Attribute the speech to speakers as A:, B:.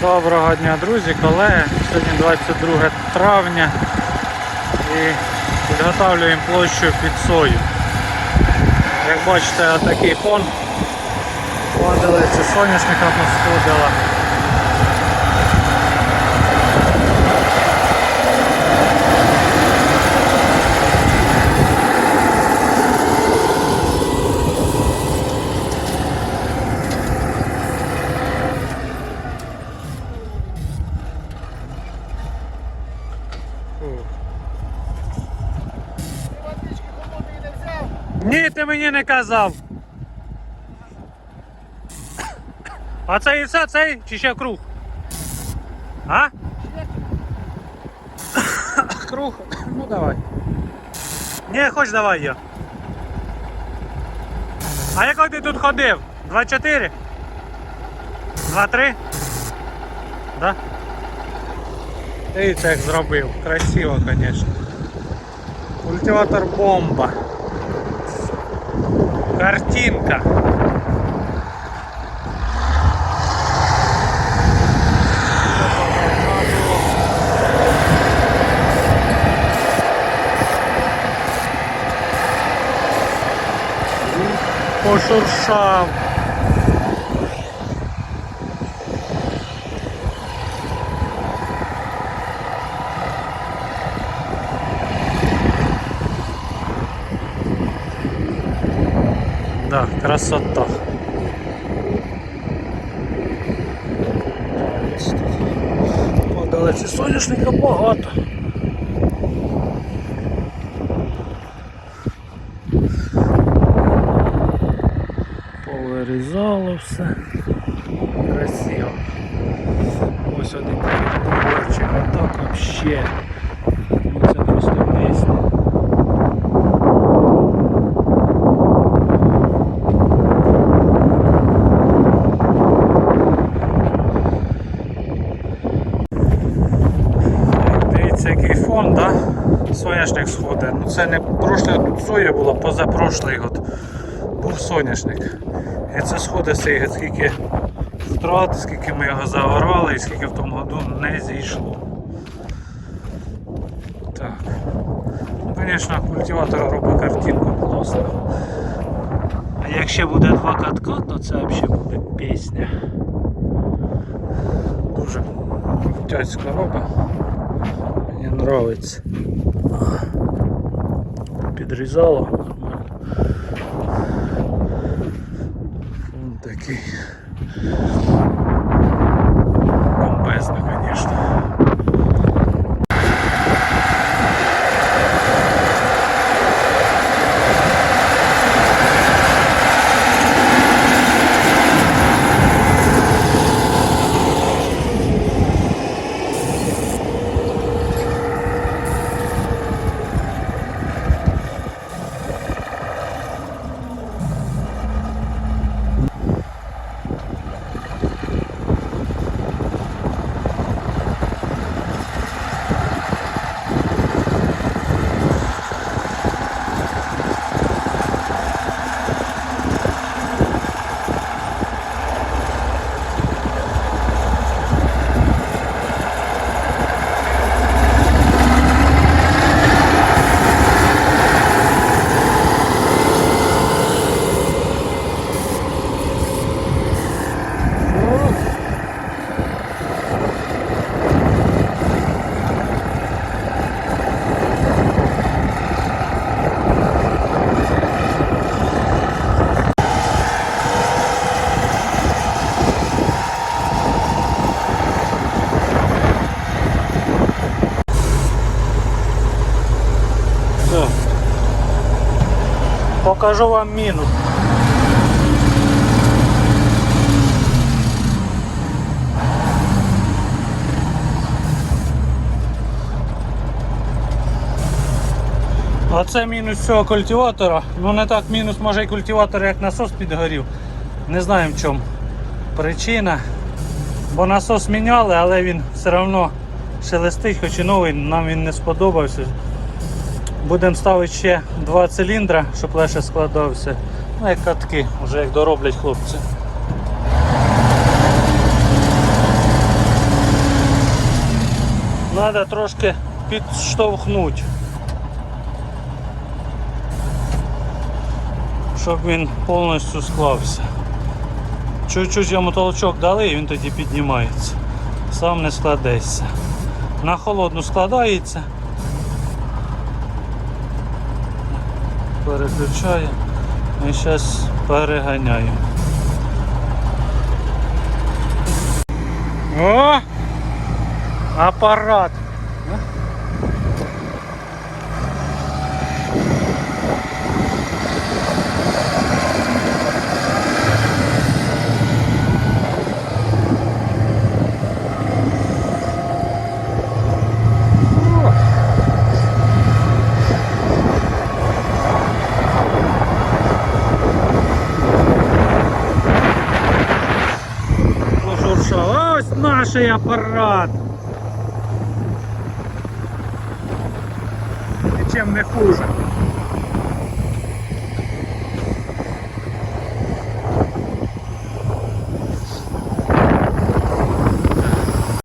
A: Доброго дня, друзі, колеги. Сьогодні 22 травня і підготовлюємо площу під сою. Як бачите, отакий фон. Це соняшника посходила. Ні, ти мені не казав. А це і все цей чи ще круг? А? Круг? Ну давай. Ні, хоч давай я. А який ти тут ходив? 2-4? 2-3? Да? Дивіться, як зробив. Красиво, звісно. Культиватор бомба. Картинка. Пошуршав. Да, красота. Подалеці соняшника багато. Повирізало все. Красиво. Ось один кубочок, а так вообще. Ну це просто пісня. Дивіться, який фон, да? Соняшник сходить. Ну це не прошле соя була, позапрошлий год був соняшник. І це сходить цей скільки втрат, скільки ми його заорали і скільки в тому году не зійшло. Так. Ну, звісно, культиватор робить картинку класно. А якщо буде два катка, то це взагалі буде пісня. Дуже крутяцька робить. Мені подобається. Підрізало. Фон такий. Бомбезний, звісно. Все. Покажу вам міну. Оце мінус цього культиватора. Ну не так мінус може і культиватор, як насос підгорів. Не знаю в чому причина. Бо насос міняли, але він все одно шелестить, хоч і новий, нам він не сподобався. Будемо ставити ще два циліндра, щоб легше складався. Ну як катки, вже як дороблять хлопці. Треба трошки підштовхнути. Щоб він повністю склався. Чуть-чуть йому толчок дали і він тоді піднімається. Сам не складеться. На холодну складається. Переключає. І зараз переганяю. О! Апарат. Наш апарат. Нічим не хуже.